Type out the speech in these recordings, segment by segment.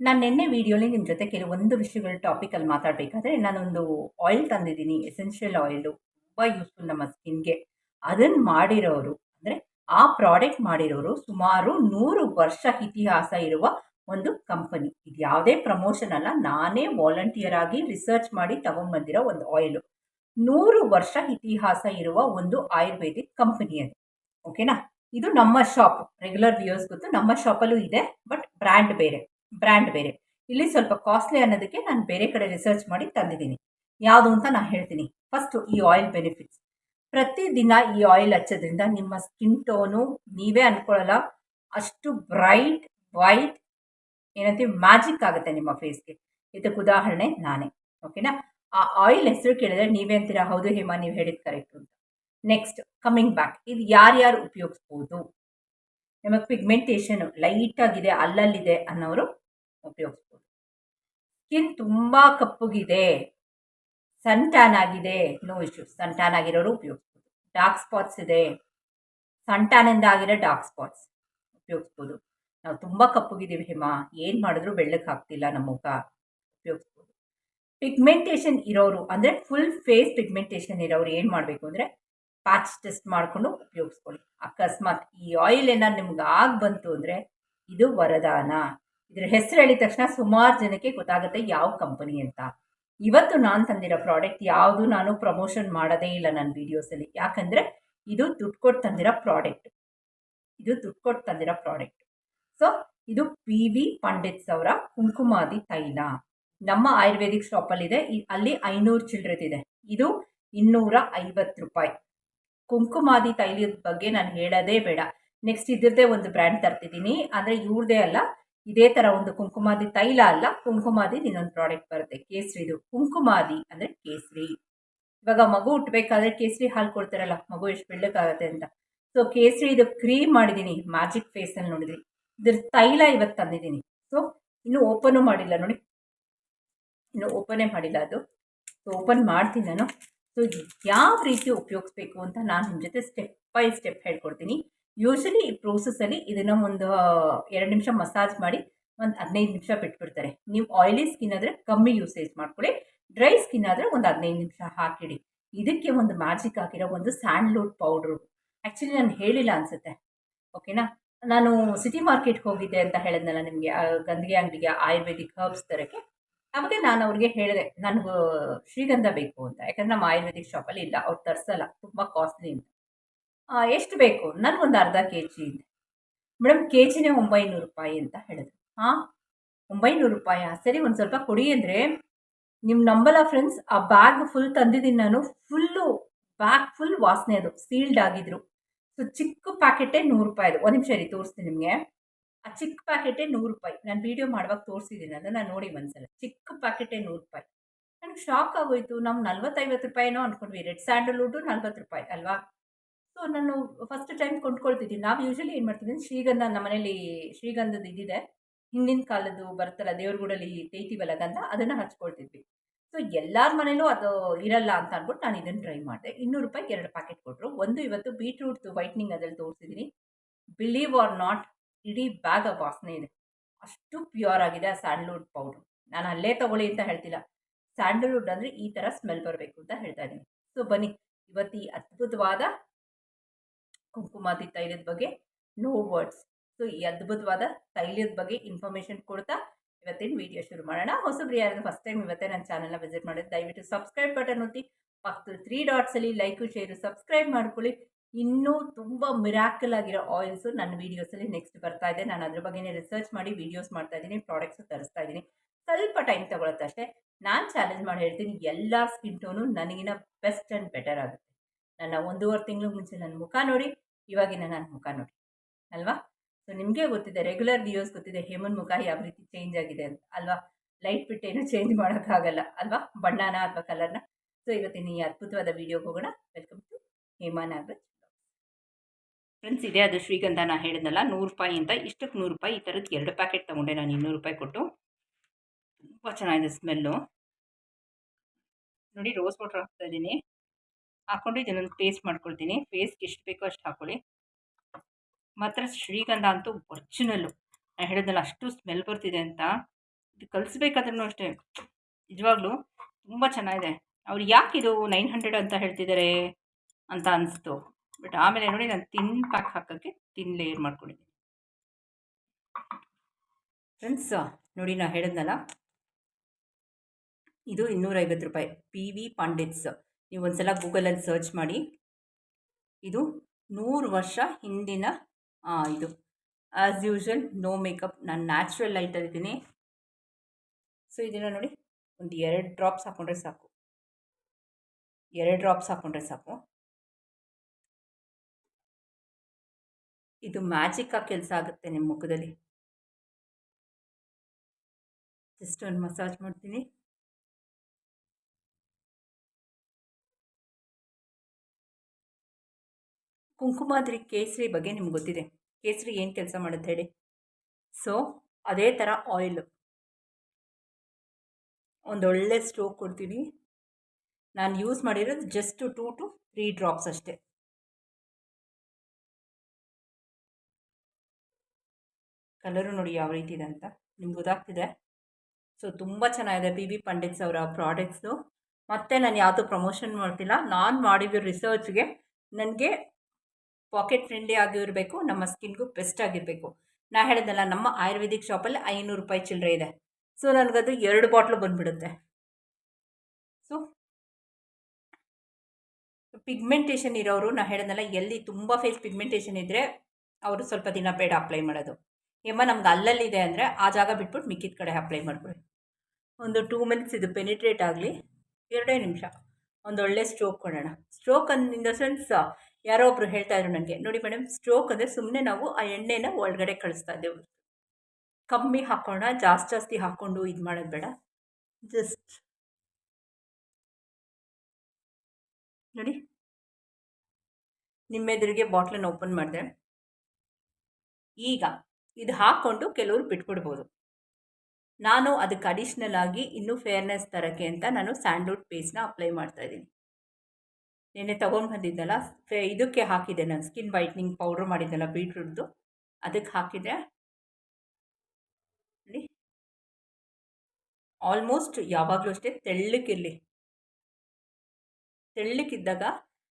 ನಾನು ನಿನ್ನೆ ವೀಡಿಯೋಲಿ ನಿಮ್ಮ ಜೊತೆ ಕೆಲವೊಂದು ವಿಷಯಗಳ ಟಾಪಿಕಲ್ಲಿ ಮಾತಾಡಬೇಕಾದ್ರೆ ನಾನೊಂದು ಆಯಿಲ್ ತಂದಿದ್ದೀನಿ ಎಸೆನ್ಷಿಯಲ್ ಆಯಿಲು ತುಂಬ ಯೂಸ್ಫುಲ್ ನಮ್ಮ ಸ್ಕಿನ್ಗೆ ಅದನ್ನು ಮಾಡಿರೋರು, ಅಂದರೆ ಆ ಪ್ರಾಡಕ್ಟ್ ಮಾಡಿರೋರು ಸುಮಾರು ನೂರು ವರ್ಷ ಇತಿಹಾಸ ಇರುವ ಒಂದು ಕಂಪನಿ ಇದು ಯಾವುದೇ ಪ್ರಮೋಷನ್ ಅಲ್ಲ, ನಾನೇ ವಾಲಂಟಿಯರ್ ಆಗಿ ರಿಸರ್ಚ್ ಮಾಡಿ ತಗೊಂಡ್ಬಂದಿರೋ ಒಂದು ಆಯಿಲು ನೂರು ವರ್ಷ ಇತಿಹಾಸ ಇರುವ ಒಂದು ಆಯುರ್ವೇದಿಕ್ ಕಂಪನಿ ಅದು. ಓಕೆನಾ ಇದು ನಮ್ಮ ಶಾಪ್ ರೆಗ್ಯುಲರ್ ವ್ಯೂಯರ್ಸ್ ಗೊತ್ತು, ನಮ್ಮ ಶಾಪಲ್ಲೂ ಇದೆ ಬಟ್ ಬ್ರ್ಯಾಂಡ್ ಬೇರೆ. ಬ್ರ್ಯಾಂಡ್ ಬೇರೆ. ಇಲ್ಲಿ ಸ್ವಲ್ಪ ಕಾಸ್ಟ್ಲಿ ಅನ್ನೋದಕ್ಕೆ ನಾನು ಬೇರೆ ಕಡೆ ರಿಸರ್ಚ್ ಮಾಡಿ ತಂದಿದ್ದೀನಿ. ಯಾವುದು ಅಂತ ನಾನು ಹೇಳ್ತೀನಿ. ಫಸ್ಟು ಈ ಆಯಿಲ್ ಬೆನಿಫಿಟ್ಸ್ ಪ್ರತಿದಿನ ಈ ಆಯಿಲ್ ಹಚ್ಚೋದ್ರಿಂದ ನಿಮ್ಮ ಸ್ಕಿನ್ ಟೋನು ನೀವೇ ಅಂದ್ಕೊಳ್ಳಲ್ಲ ಅಷ್ಟು ಬ್ರೈಟ್ ವೈಟ್ ಏನಂತೀವಿ ಮ್ಯಾಜಿಕ್ ಆಗುತ್ತೆ ನಿಮ್ಮ ಫೇಸ್ಗೆ ಇದಕ್ಕೆ ಉದಾಹರಣೆ ನಾನೇ. ಓಕೆನಾ ಆ ಆಯಿಲ್ ಹೆಸರು ಕೇಳಿದ್ರೆ ನೀವೇ ಅಂತೀರಾ, ಹೌದು ಹೇಮಾ, ನೀವು ಹೇಳಿದ ಕರೆಕ್ಟ್ ಅಂತ ನೆಕ್ಸ್ಟ್ ಕಮಿಂಗ್ ಬ್ಯಾಕ್ ಇದು ಯಾರ್ಯಾರು ಉಪಯೋಗಿಸ್ಬೋದು? ನಿಮಗೆ ಪಿಗ್ಮೆಂಟೇಷನ್ ಲೈಟ್ ಆಗಿದೆ, ಅಲ್ಲಲ್ಲಿದೆ ಅನ್ನೋರು ಉಪಯೋಗಿಸ್ಬೋದು. ಸ್ಕಿನ್ ತುಂಬ ಕಪ್ಪುಗಿದೆ ಸನ್ ಟ್ಯಾನ್ ಆಗಿದೆ ನೋ ಇಶ್ಯೂಸ್ ಸನ್ ಟ್ಯಾನ್ ಆಗಿರೋರು ಉಪಯೋಗಿಸ್ಬೋದು. ಡಾರ್ಕ್ ಸ್ಪಾಟ್ಸ್ ಇದೆ ಸನ್ ಆಗಿರೋ ಡಾರ್ಕ್ ಸ್ಪಾಟ್ಸ್ ಉಪಯೋಗಿಸ್ಬೋದು. ನಾವು ತುಂಬ ಕಪ್ಪುಗಿದ್ದೀವಿ ಹಿಮ, ಏನು ಮಾಡಿದ್ರು ಬೆಳ್ಳಕ್ಕೆ ಹಾಕ್ತಿಲ್ಲ ನಮ್ಮ ಮುಖ, ಉಪಯೋಗಿಸ್ಬೋದು. ಪಿಗ್ಮೆಂಟೇಷನ್ ಇರೋರು, ಅಂದರೆ ಫುಲ್ ಫೇಸ್ ಪಿಗ್ಮೆಂಟೇಷನ್ ಇರೋರು ಏನು ಮಾಡಬೇಕು ಅಂದರೆ ಪ್ಯಾಚ್ ಟೆಸ್ಟ್ ಮಾಡಿಕೊಂಡು ಉಪಯೋಗಿಸ್ಕೊಳ್ಳಿ. ಅಕಸ್ಮಾತ್ ಈ ಆಯಿಲ್ ಏನಾದ್ರು ನಿಮ್ಗೆ ಆಗಿ ಬಂತು ಅಂದರೆ ಇದು ವರದಾನ. ಇದ್ರ ಹೆಸರು ಹೇಳಿದ ತಕ್ಷಣ ಸುಮಾರು ಜನಕ್ಕೆ ಗೊತ್ತಾಗುತ್ತೆ ಯಾವ ಕಂಪನಿ ಅಂತ. ಇವತ್ತು ನಾನು ತಂದಿರೋ ಪ್ರಾಡಕ್ಟ್ ಯಾವುದು ನಾನು ಪ್ರಮೋಷನ್ ಮಾಡೋದೇ ಇಲ್ಲ ನನ್ನ ವಿಡಿಯೋಸಲ್ಲಿ ಯಾಕಂದರೆ ಇದು ದುಡ್ಡು ಕೊಟ್ಟು ತಂದಿರೋ ಪ್ರಾಡಕ್ಟ್ ಇದು ದುಡ್ಡು ಕೊಟ್ಟು ತಂದಿರೋ ಪ್ರಾಡಕ್ಟ್ ಸೊ ಇದು ಪಿ ವಿ ಪಂಡಿತ್ಸ್ ಅವರ ಕುಂಕುಮಾದಿ ತೈಲ. ನಮ್ಮ ಆಯುರ್ವೇದಿಕ್ ಶಾಪಲ್ಲಿದೆ ಅಲ್ಲಿ ಐನೂರು ಇದೆ. ಇದು ಇನ್ನೂರ ಐವತ್ತು ರೂಪಾಯಿ. ಕುಂಕುಮಾದಿ ತೈಲದ ಬಗ್ಗೆ ನಾನು ಹೇಳೋದೇ ಬೇಡ. ನೆಕ್ಸ್ಟ್ ಇದ್ರದ್ದೇ ಒಂದು ಬ್ರ್ಯಾಂಡ್ ತರ್ತಿದ್ದೀನಿ ಅಂದರೆ ಇವ್ರದೇ ಅಲ್ಲ ಇದೇ ಥರ ಒಂದು ಕುಂಕುಮಾದಿ ತೈಲ ಅಲ್ಲ, ಕುಂಕುಮಾದಿ ಇನ್ನೊಂದು ಪ್ರಾಡಕ್ಟ್ ಬರುತ್ತೆ. ಕೇಸರಿದು ಕುಂಕುಮಾದಿ ಅಂದರೆ ಕೇಸರಿ. ಇವಾಗ ಮಗು ಹುಟ್ಟಬೇಕಾದ್ರೆ ಕೇಸರಿ ಹಾಲು ಕೊಡ್ತಾರಲ್ಲ, ಮಗು ಎಷ್ಟು ಬೆಳ್ಳಕ್ಕಾಗತ್ತೆ ಅಂತ. ಸೊ ಕೇಸರಿ ಇದು ಕ್ರೀಮ್ ಮಾಡಿದ್ದೀನಿ ಮ್ಯಾಜಿಕ್ ಫೇಸಲ್ಲಿ ನೋಡಿದ್ರಿ. ಇದ್ರ ತೈಲ ಇವತ್ತು ತಂದಿದ್ದೀನಿ ಸೊ ಇನ್ನೂ ಓಪನು ಮಾಡಿಲ್ಲ ನೋಡಿ. ಇನ್ನು ಓಪನೇ ಮಾಡಿಲ್ಲ ಅದು. ಸೊ ಓಪನ್ ಮಾಡ್ತೀನಿ ನಾನು. ಸೊ ಯಾವ ರೀತಿ ಉಪಯೋಗಿಸ್ಬೇಕು ಅಂತ ನಾನು ನಿಮ್ಮ ಜೊತೆ ಸ್ಟೆಪ್ ಬೈ ಸ್ಟೆಪ್ ಹೇಳ್ಕೊಡ್ತೀನಿ. ಯೂಶಲಿ ಈ ಪ್ರೋಸೆಸ್ಸಲ್ಲಿ ಇದನ್ನು ಒಂದು ಎರಡು ನಿಮಿಷ ಮಸಾಜ್ ಮಾಡಿ ಒಂದು ಹದಿನೈದು ನಿಮಿಷ ಬಿಟ್ಬಿಡ್ತಾರೆ. ನೀವು ಆಯಿಲಿ ಸ್ಕಿನ್ ಆದರೆ ಕಮ್ಮಿ ಯೂಸೇಜ್ ಮಾಡ್ಕೊಳ್ಳಿ. ಡ್ರೈ ಸ್ಕಿನ್ ಆದರೆ ಒಂದು ಹದಿನೈದು ನಿಮಿಷ ಹಾಕಿಡಿ. ಇದಕ್ಕೆ ಒಂದು ಮ್ಯಾಜಿಕ್ ಹಾಕಿರೋ ಒಂದು ಸ್ಯಾಂಡ್ಲೂಡ್ ಪೌಡ್ರು ಆ್ಯಕ್ಚುಲಿ ನಾನು ಹೇಳಿಲ್ಲ ಅನಿಸುತ್ತೆ. ಓಕೆನಾ ನಾನು ಸಿಟಿ ಮಾರ್ಕೆಟ್ಗೆ ಹೋಗಿದ್ದೆ ಅಂತ ಹೇಳಿದ್ನಲ್ಲ ನಿಮಗೆ ಗಂದಿಗೆ ಅಂಗಡಿಗೆ ಆಯುರ್ವೇದಿಕ್ ಹರ್ಬ್ಸ್ ತರೋಕ್ಕೆ. ಅವಾಗ ನಾನು ಅವ್ರಿಗೆ ಹೇಳಿದೆ, ನನಗೂ ಶ್ರೀಗಂಧ ಬೇಕು ಅಂತ. ಯಾಕಂದ್ರೆ ನಮ್ಮ ಆಯುರ್ವೇದಿಕ್ ಶಾಪಲ್ಲಿ ಇಲ್ಲ, ಅವ್ರು ತರಿಸಲ್ಲ, ತುಂಬ ಕಾಸ್ಟ್ಲಿ ಅಂತ. ಎಷ್ಟು ಬೇಕು? ನನಗೊಂದು ಅರ್ಧ ಕೆ ಜಿ ಇದೆ. ಮೇಡಮ್ ಕೆ ಜಿನೇ ಒಂಬೈನೂರು ರೂಪಾಯಿ ಅಂತ ಹೇಳಿದ್ರು. ಹಾಂ ಒಂಬೈನೂರು ರೂಪಾಯಿ? ಸರಿ, ಒಂದು ಸ್ವಲ್ಪ ಕೊಡಿ ಅಂದರೆ ನಿಮ್ಮ ನಂಬಲ್ಲ ಫ್ರೆಂಡ್ಸ್ ಆ ಬ್ಯಾಗ್ ಫುಲ್ ತಂದಿದ್ದೀನಿ ನಾನು. ಫುಲ್ಲು ಬ್ಯಾಗ್ ಫುಲ್ ವಾಸನೆ ಅದು. ಸೀಲ್ಡ್ ಆಗಿದ್ರು. ಸೊ ಚಿಕ್ಕ ಪ್ಯಾಕೆಟೇ ನೂರು ರೂಪಾಯಿ ಅದು. ಒಂದು ನಿಮಿಷ ರೀ ತೋರಿಸ್ತೀನಿ ನಿಮಗೆ. ಆ ಚಿಕ್ಕ ಪ್ಯಾಕೆಟೇ ನೂರು ರೂಪಾಯಿ. ನಾನು ವೀಡಿಯೋ ಮಾಡುವಾಗ ತೋರಿಸಿದ್ದೀನಿ ಅದನ್ನು ನೋಡಿ ಒಂದ್ಸಲ. ಚಿಕ್ಕ ಪ್ಯಾಕೆಟೇ ನೂರು ರೂಪಾಯಿ. ನನಗೆ ಶಾಕ್ ಆಗೋಯ್ತು. ನಾವು ನಲ್ವತ್ತೈವತ್ತು ರೂಪಾಯಿನೋ ಅಂದ್ಕೊಂಡ್ವಿ ರೆಡ್ ಸ್ಯಾಂಡಲ್ವುಡ್ಡು ನಲ್ವತ್ತು ರೂಪಾಯಿ, ಅಲ್ವಾ? ಸೊ ನಾನು ಫಸ್ಟ್ ಟೈಮ್ ಕೊಂಡ್ಕೊಳ್ತಿದ್ದೀನಿ. ನಾವು ಯೂಶಲಿ ಏನು ಮಾಡ್ತೀವಿ ಶ್ರೀಗಂಧ ನಮ್ಮ ಮನೇಲಿ ಶ್ರೀಗಂಧದ ಇದಿದೆ. ಹಿಂದಿನ ಕಾಲದ್ದು ಬರುತ್ತಲ್ಲ ದೇವ್ರಗೂಡಲ್ಲಿ ತೇಯ್ತೀವಲ್ಲ ಗಂಧ ಅದನ್ನು ಹಚ್ಕೊಳ್ತಿದ್ವಿ. ಸೊ ಎಲ್ಲರ ಮನೇಲೂ ಅದು ಇರಲ್ಲ ಅಂತ ಅಂದ್ಬಿಟ್ಟು ನಾನು ಇದನ್ನು ಟ್ರೈ ಮಾಡಿದೆ. ಇನ್ನೂರು ರೂಪಾಯಿಗೆ ಎರಡು ಪ್ಯಾಕೆಟ್ ಕೊಟ್ಟರು ಒಂದು ಇವತ್ತು ಬೀಟ್ರೂಟ್ದು ವೈಟ್ನಿಂಗ್ ಅದರಲ್ಲಿ ತೋರಿಸಿದ್ದೀನಿ ಬಿಲೀವ್ ಆರ್ ನಾಟ್ ಇಡೀ ಬ್ಯಾಗ್ ವಾಸನೆ ಇದೆ. ಅಷ್ಟು ಪ್ಯೂರ್ ಆಗಿದೆ ಆ ಸ್ಯಾಂಡ್ಲ್ವುಡ್ ಪೌಡ್ರು ನಾನು ಅಲ್ಲೇ ತಗೊಳ್ಳಿ ಅಂತ ಹೇಳ್ತಿಲ್ಲ. ಸ್ಯಾಂಡಲ್ವುಡ್ ಅಂದರೆ ಈ ಥರ ಸ್ಮೆಲ್ ಬರಬೇಕು ಅಂತ ಹೇಳ್ತಾ ಇದ್ದೀನಿ ಸೊ ಬನ್ನಿ. ಇವತ್ತು ಈ ಅದ್ಭುತವಾದ ಕುಂಕುಮಾದಿ ತೈಲದ ಬಗ್ಗೆ ನೋ ವರ್ಡ್ಸ್ ಸೊ ಈ ಅದ್ಭುತವಾದ ತೈಲದ ಬಗ್ಗೆ ಇನ್ಫಾರ್ಮೇಷನ್ ಕೊಡ್ತಾ ಇವತ್ತಿನ ವಿಡಿಯೋ ಶುರು ಮಾಡೋಣ. ಹೊಸಬ್ರು ಯಾರು ಫಸ್ಟ್ ಟೈಮ್ ಇವತ್ತೇ ನನ್ನ ಚಾನಲ್ನ ವಿಸಿಟ್ ಮಾಡಿದ್ರೆ ದಯವಿಟ್ಟು ಸಬ್ಸ್ಕ್ರೈಬ್ ಬಟನ್ ಒತ್ತಿ. ಪಕ್ಕದ ತ್ರೀ ಡಾಟ್ಸಲ್ಲಿ ಲೈಕು ಶೇರು ಸಬ್ಸ್ಕ್ರೈಬ್ ಮಾಡ್ಕೊಳ್ಳಿ. ಇನ್ನೂ ತುಂಬ ಮಿರಾಕಲ್ ಆಗಿರೋ ಆಯಿಲ್ಸು ನನ್ನ ವೀಡಿಯೋಸಲ್ಲಿ ನೆಕ್ಸ್ಟ್ ಬರ್ತಾ ಇದೆ. ನಾನು ಅದ್ರ ಬಗ್ಗೆನೇ ರಿಸರ್ಚ್ ಮಾಡಿ ವೀಡಿಯೋಸ್ ಮಾಡ್ತಾ ಇದ್ದೀನಿ ಪ್ರಾಡಕ್ಟ್ಸು ತರಿಸ್ತಾ ಇದ್ದೀನಿ ಸ್ವಲ್ಪ ಟೈಮ್ ತಗೊಳುತ್ತೆ ಅಷ್ಟೇ. ನಾನು ಚಾಲೆಂಜ್ ಮಾಡಿ ಹೇಳ್ತೀನಿ, ಎಲ್ಲ ಸ್ಕಿನ್ ಟೋನು ನನಗಿನ ಬೆಸ್ಟ್ ಆ್ಯಂಡ್ ಬೆಟರ್ ಆಗುತ್ತೆ. ನನ್ನ ಒಂದೂವರೆ ತಿಂಗಳು ಮುಂಚೆ ನನ್ನ ಮುಖ ನೋಡಿ ಇವಾಗಿನ ನನ್ನ ಮುಖ ನೋಡಿ, ಅಲ್ವಾ? ಸೊ ನಿಮಗೆ ಗೊತ್ತಿದೆ ರೆಗ್ಯುಲರ್ ವ್ಯೂಸ್ ಗೊತ್ತಿದೆ, ಹೇಮನ್ ಮುಖ ಯಾವ ರೀತಿ ಚೇಂಜ್ ಆಗಿದೆ ಅಂತ, ಅಲ್ವಾ? ಲೈಟ್ ಬಿಟ್ಟೇನು ಚೇಂಜ್ ಮಾಡೋಕ್ಕಾಗಲ್ಲ, ಅಲ್ವಾ? ಬಣ್ಣನ ಅಥವಾ ಕಲರ್ನ ಸೊ ಇವತ್ತಿನ ಈ ಅದ್ಭುತವಾದ ವಿಡಿಯೋಗೆ ಹೋಗೋಣ. Welcome to Hema Nagaraj friends ಇದೆ ಅದು ಶ್ರೀಗಂಧ ನಾ ಹೇಳಿದ್ನಲ್ಲ, ನೂರು ರೂಪಾಯಿ ಅಂತ, ಇಷ್ಟಕ್ಕೆ ನೂರು ರೂಪಾಯಿ, ಈ ಥರದ್ದು ಎರಡು ಪ್ಯಾಕೆಟ್ ತೊಗೊಂಡೆ ನಾನು ಇನ್ನೂರು ರೂಪಾಯಿ ಕೊಟ್ಟು. ತುಂಬ ಚೆನ್ನಾಗಿದೆ ಸ್ಮೆಲ್ಲು ನೋಡಿ ರೋಸ್ ವಾಟರ್ ಹಾಕ್ತಾ ಇದ್ದೀನಿ. ಹಾಕ್ಕೊಂಡು ಇದನ್ನೊಂದು ಪೇಸ್ಟ್ ಮಾಡ್ಕೊಳ್ತೀನಿ. ಪೇಸ್ಟ್ ಎಷ್ಟು ಬೇಕೋ ಅಷ್ಟು ಹಾಕ್ಕೊಳ್ಳಿ ಮಾತ್ರ ಶ್ರೀಗಂಧ ಅಂತೂ ಒರ್ಜಿನಲ್ಲು ನಾನು ಹೇಳಿದ್ನಲ್ಲ, ಅಷ್ಟು ಸ್ಮೆಲ್ ಬರ್ತಿದೆ ಅಂತ. ಇದು ಕಲಿಸ್ಬೇಕಾದ್ರೂ ಅಷ್ಟೇ. ನಿಜವಾಗ್ಲೂ ತುಂಬ ಚೆನ್ನಾಗಿದೆ. ಅವ್ರು ಯಾಕೆ ಇದು ನೈನ್ ಹಂಡ್ರೆಡ್ ಅಂತ ಹೇಳ್ತಿದ್ದಾರೆ ಅಂತ ಅನಿಸ್ತು. ಬಟ್ ಆಮೇಲೆ ನೋಡಿ ನಾನು ತಿನ್ ಪ್ಯಾಕ್ ಹಾಕೋಕ್ಕೆ ತಿನ್ ಲೇಯರ್ ಮಾಡ್ಕೊಂಡಿದ್ದೀನಿ ಫ್ರೆಂಡ್ಸ್ ನೋಡಿ ನಾನು ಹೇಳಿದ್ನಲ್ಲ. ಇದು ಇನ್ನೂರೈವತ್ತು ರೂಪಾಯಿ. ಪಿ ವಿ ಪಾಂಡಿತ್ಸ್ ನೀವು ಒಂದ್ಸಲ ಗೂಗಲಲ್ಲಿ ಸರ್ಚ್ ಮಾಡಿ. ಇದು ನೂರು ವರ್ಷ ಹಿಂದಿನ ಇದು. ಆ್ಯಸ್ ಯೂಶ್ವಲ್ ನೋ ಮೇಕಪ್ ನಾನು ನ್ಯಾಚುರಲ್ ಲೈಟಲ್ಲಿದ್ದೀನಿ ಸೊ ಇದನ್ನು ನೋಡಿ. ಒಂದು ಎರಡು ಡ್ರಾಪ್ಸ್ ಹಾಕ್ಕೊಂಡ್ರೆ ಸಾಕು. ಎರಡು ಡ್ರಾಪ್ಸ್ ಹಾಕ್ಕೊಂಡ್ರೆ ಸಾಕು. ಇದು ಮ್ಯಾಜಿಕ್ ಆಗಿ ಕೆಲಸ ಆಗುತ್ತೆ ನಿಮ್ಮ ಮುಖದಲ್ಲಿ. ಜಸ್ಟ್ ಒಂದು ಮಸಾಜ್ ಮಾಡ್ತೀನಿ. ಕುಂಕುಮಾದ್ರಿ ಕೇಸರಿ ಬಗ್ಗೆ ನಿಮ್ಗೆ ಗೊತ್ತಿದೆ. ಕೇಸರಿ ಏನು ಕೆಲಸ ಮಾಡುತ್ತೆ ಹೇಳಿ? ಸೊ ಅದೇ ಥರ ಆಯಿಲ್ ಒಂದೊಳ್ಳೆ ಸ್ಟೋವ್ ಕೊಡ್ತೀನಿ. ನಾನು ಯೂಸ್ ಮಾಡಿರೋದು just two to three drops ಅಷ್ಟೇ. ಕಲರು ನೋಡಿ ಯಾವ ರೀತಿ ಇದೆ ಅಂತ ನಿಮ್ಗೆ ಗೊತ್ತಾಗ್ತಿದೆ? ಸೊ ತುಂಬ ಚೆನ್ನಾಗಿದೆ ಬಿ ಬಿ ಪಂಡಿತ್ಸ್ ಅವರ ಪ್ರಾಡಕ್ಟ್ಸು ಮತ್ತು ನಾನು ಯಾವುದು ಪ್ರಮೋಷನ್ ಮಾಡ್ತಿಲ್ಲ. ನಾನು ಮಾಡಿದ ರಿಸರ್ಚ್ಗೆ ನನಗೆ ಪಾಕೆಟ್ ಫ್ರೆಂಡ್ಲಿ ಆಗಿರಬೇಕು, ನಮ್ಮ ಸ್ಕಿನ್ಗೂ ಬೆಸ್ಟ್ ಆಗಿರಬೇಕು. ನಾ ಹೇಳಿದ್ನಲ್ಲ ನಮ್ಮ ಆಯುರ್ವೇದಿಕ್ ಶಾಪಲ್ಲಿ ಐನೂರು ರೂಪಾಯಿ ಚಿಲ್ಲರೆ ಇದೆ. ಸೊ ನನಗದು ಎರಡು ಬಾಟ್ಲು ಬಂದುಬಿಡುತ್ತೆ. ಸೊ ಪಿಗ್ಮೆಂಟೇಷನ್ ಇರೋರು, ನಾ ಹೇಳಿದ್ನಲ್ಲ ಎಲ್ಲಿ ತುಂಬ ಫೇಸ್ ಪಿಗ್ಮೆಂಟೇಷನ್ ಇದ್ದರೆ ಅವರು ಸ್ವಲ್ಪ ದಿನ ಬೇಡ ಅಪ್ಲೈ ಮಾಡೋದು. ಎಮ್ಮ ನಮ್ಗೆ ಅಲ್ಲಲ್ಲಿದೆ ಅಂದರೆ ಆ ಜಾಗ ಬಿಟ್ಬಿಟ್ಟು ಮಿಕ್ಕಿದ ಕಡೆ ಅಪ್ಲೈ ಮಾಡ್ಕೊಳ್ಳಿ ಒಂದು ಟೂ ಮಿನಿಟ್ಸ್ ಇದು ಪೆನಿಟ್ರೇಟ್ ಆಗಲಿ, ಎರಡೇ ನಿಮಿಷ. ಒಂದು ಒಳ್ಳೆ ಸ್ಟ್ರೋಕ್ ಕೊಡೋಣ. Stroke on in the sense ಯಾರೋ ಒಬ್ರು ಹೇಳ್ತಾ ಇದ್ರು ನನಗೆ ನೋಡಿ ಮೇಡಮ್ ಸ್ಟ್ರೋಕ್ ಅಂದರೆ ಸುಮ್ಮನೆ ನಾವು ಆ ಎಣ್ಣೆನ ಒಳಗಡೆ ಕಳಿಸ್ತಾ ಇದ್ದೇವೆ. ಕಮ್ಮಿ ಹಾಕೋಣ, ಜಾಸ್ತಿ ಜಾಸ್ತಿ ಹಾಕ್ಕೊಂಡು ಇದು ಮಾಡೋದು ಬೇಡ. ಜಸ್ಟ್ ನೋಡಿ. ನಿಮ್ಮೆದುರಿಗೆ ಬಾಟ್ಲನ್ನು ಓಪನ್ ಮಾಡಿದೆ. ಈಗ ಇದು ಹಾಕ್ಕೊಂಡು ಕೆಲವರು ಬಿಟ್ಬಿಡ್ಬೋದು. ನಾನು ಅದಕ್ಕೆ ಅಡಿಷ್ನಲ್ ಆಗಿ ಇನ್ನೂ ಫೇರ್ನೆಸ್ ತರೋಕ್ಕೆ ಅಂತ ನಾನು ಸ್ಯಾಂಡ್ವುಡ್ ಪೇಸ್ಟ್ನ ಅಪ್ಲೈ ಮಾಡ್ತಾಯಿದ್ದೀನಿ ನೆನ್ನೆ ತೊಗೊಂಡು ಬಂದಿದ್ದಲ್ಲ. ಇದಕ್ಕೆ ಹಾಕಿದೆ ನಾನು. ಸ್ಕಿನ್ ವೈಟ್ನಿಂಗ್ ಪೌಡ್ರ್ ಮಾಡಿದ್ದೆಲ್ಲ ಬೀಟ್ರೂಟ್ದು ಅದಕ್ಕೆ ಹಾಕಿದೆ. ನೋಡಿ. ಆಲ್ಮೋಸ್ಟ್ ಯಾವಾಗಲೂ ಅಷ್ಟೇ ತೆಳ್ಳಕ್ಕಿರಲಿ ತೆಳ್ಳಕ್ಕಿದ್ದಾಗ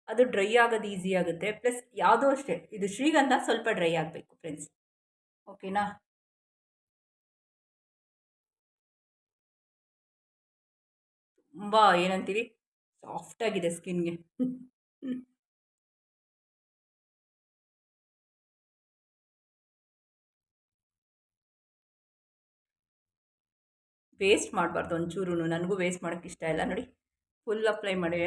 ಅದು ಡ್ರೈ ಆಗೋದು ಈಸಿ ಆಗುತ್ತೆ. ಪ್ಲಸ್ ಯಾವುದೋ ಅಷ್ಟೇ, ಇದು ಶ್ರೀಗಂಧ ಸ್ವಲ್ಪ ಡ್ರೈ ಆಗಬೇಕು ಫ್ರೆಂಡ್ಸ್ ಓಕೆನಾ ತುಂಬ ಏನಂತೀವಿ? ಸಾಫ್ಟಾಗಿದೆ ಸ್ಕಿನ್ಗೆ. ವೇಸ್ಟ್ ಮಾಡಬಾರ್ದು ಒಂಚೂರು ನನಗೂ ವೇಸ್ಟ್ ಮಾಡೋಕ್ಕೆ ಇಷ್ಟ ಇಲ್ಲ, ನೋಡಿ. ಫುಲ್ ಅಪ್ಲೈ ಮಾಡಿ.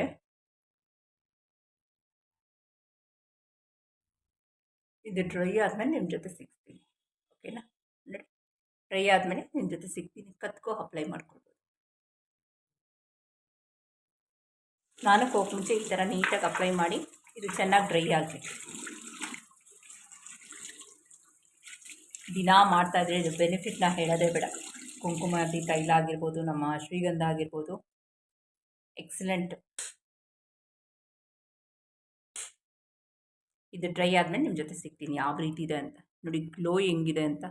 ಇದು ಡ್ರೈ ಆದಮೇಲೆ ನಿಮ್ಮ ಜೊತೆ ಸಿಗ್ತೀನಿ, ಓಕೆನಾ? ಡ್ರೈ ಆದಮೇಲೆ ನಿಮ್ಮ ಜೊತೆ ಸಿಗ್ತೀನಿ, ಕತ್ಕೋ ಅಪ್ಲೈ ಮಾಡ್ಕೊಳ್ಬೋದು ಸ್ನಾನಕ್ಕೆ ಹೋಗಿ ಮುಂಚೆ ಈ ಥರ ನೀಟಾಗಿ ಅಪ್ಲೈ ಮಾಡಿ ಇದು ಚೆನ್ನಾಗಿ ಡ್ರೈ ಆಗಬೇಕು ದಿನ ಮಾಡ್ತಾಯಿದ್ರೆ ಇದು ಬೆನಿಫಿಟ್ನ ಹೇಳೋದೇ ಬೇಡ. ಕುಂಕುಮದಿ ತೈಲ ಆಗಿರ್ಬೋದು, ನಮ್ಮ ಶ್ರೀಗಂಧ ಆಗಿರ್ಬೋದು. ಎಕ್ಸಲೆಂಟ್ ಇದು ಡ್ರೈ ಆದಮೇಲೆ ನಿಮ್ಮ ಜೊತೆ ಸಿಗ್ತೀನಿ. ಯಾವ ರೀತಿ ಇದೆ ಅಂತ. ನೋಡಿ ಗ್ಲೋ ಹೆಂಗಿದೆ ಅಂತ.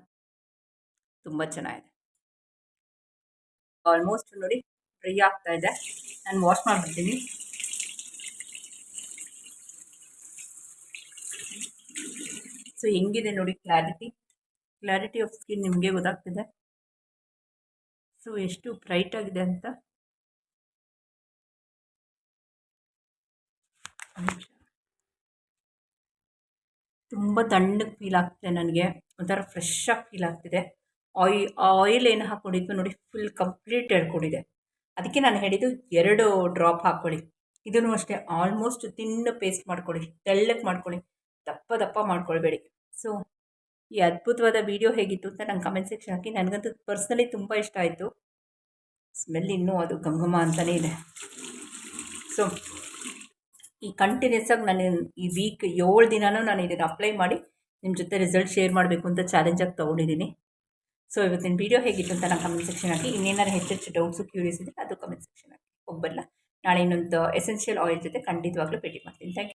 ತುಂಬ ಚೆನ್ನಾಗಿದೆ. ಆಲ್ಮೋಸ್ಟ್ ನೋಡಿ ಡ್ರೈ ಆಗ್ತಾ ಇದೆ. ನಾನು ವಾಶ್ ಮಾಡಿಬಿಡ್ತೀನಿ. ಸೊ ಹೆಂಗಿದೆ ನೋಡಿ ಕ್ಲಾರಿಟಿ ಕ್ಲಾರಿಟಿ ಆಫ್ ಸ್ಕಿನ್ ನಿಮಗೆ ಗೊತ್ತಾಗ್ತಿದೆ. ಸೊ ಎಷ್ಟು ಬ್ರೈಟ್ ಆಗಿದೆ ಅಂತ. ತುಂಬ ತಣ್ಣಗೆ ಫೀಲ್ ಆಗ್ತಿದೆ ನನಗೆ. ಒಂಥರ ಫ್ರೆಶ್ ಆಗಿ ಫೀಲ್ ಆಗ್ತಿದೆ. ಆಯಿ ಆಯಿಲ್ ಏನು ಹಾಕ್ಕೊಂಡಿದ್ದು ನೋಡಿ ಫುಲ್ ಕಂಪ್ಲೀಟ್ ಹೇಳ್ಕೊಂಡಿದೆ. ಅದಕ್ಕೆ ನಾನು ಹೇಳಿದ್ದು ಎರಡು ಡ್ರಾಪ್ ಹಾಕ್ಕೊಳ್ಳಿ ಇದನ್ನು ಅಷ್ಟೇ ಆಲ್ಮೋಸ್ಟ್ ತಿನ್ನ ಪೇಸ್ಟ್ ಮಾಡ್ಕೊಳ್ಳಿ ತೆಳ್ಳಕ್ಕೆ ಮಾಡ್ಕೊಳ್ಳಿ, ದಪ್ಪ ದಪ್ಪ ಮಾಡ್ಕೊಳ್ಬೇಡಿ. ಸೊ ಈ ಅದ್ಭುತವಾದ ವಿಡಿಯೋ ಹೇಗಿತ್ತು ಅಂತ ನಂಗೆ ಕಮೆಂಟ್ ಸೆಕ್ಷನ್ ಹಾಕಿ ನನಗಂತೂ ಪರ್ಸ್ನಲಿ ತುಂಬ ಇಷ್ಟ ಆಯಿತು. ಸ್ಮೆಲ್ ಇನ್ನೂ ಅದು ಗಂಗಮ ಅಂತಲೇ ಇದೆ. ಸೊ ಈ ಕಂಟಿನ್ಯೂಸ್ ಆಗಿ ನಾನು ಈ ವೀಕ್ ಏಳು ದಿನವೂ ನಾನು ಇದನ್ನು ಅಪ್ಲೈ ಮಾಡಿ ನಿಮ್ಮ ಜೊತೆ ರಿಸಲ್ಟ್ ಶೇರ್ ಮಾಡಬೇಕು ಅಂತ ಚಾಲೆಂಜಾಗಿ ತೊಗೊಂಡಿದ್ದೀನಿ ಸೊ ಇವತ್ತಿನ ವಿಡಿಯೋ ಹೇಗಿತ್ತು ಅಂತ ನಾನು ಕಮೆಂಟ್ ಸೆಕ್ಷನ್ ಹಾಕಿ ಇನ್ನೇನಾರು ಹೆಚ್ಚೆಚ್ಚು ಡೌಟ್ಸು ಕ್ಯೂರಿಯಸ್ ಇದ್ದರೆ ಅದು ಕಮೆಂಟ್ ಸೆಕ್ಷನ್ ಹಾಕಿ ಹೋಗ್ಬಲ್ಲ ನಾಳೆ ಇನ್ನೊಂದು ಎಸೆನ್ಷಿಯಲ್ ಆಯಿಲ್ ಜೊತೆ ಖಂಡಿತವಾಗ್ಲೂ ಭೇಟಿ ಮಾಡ್ತೀನಿ. Thank you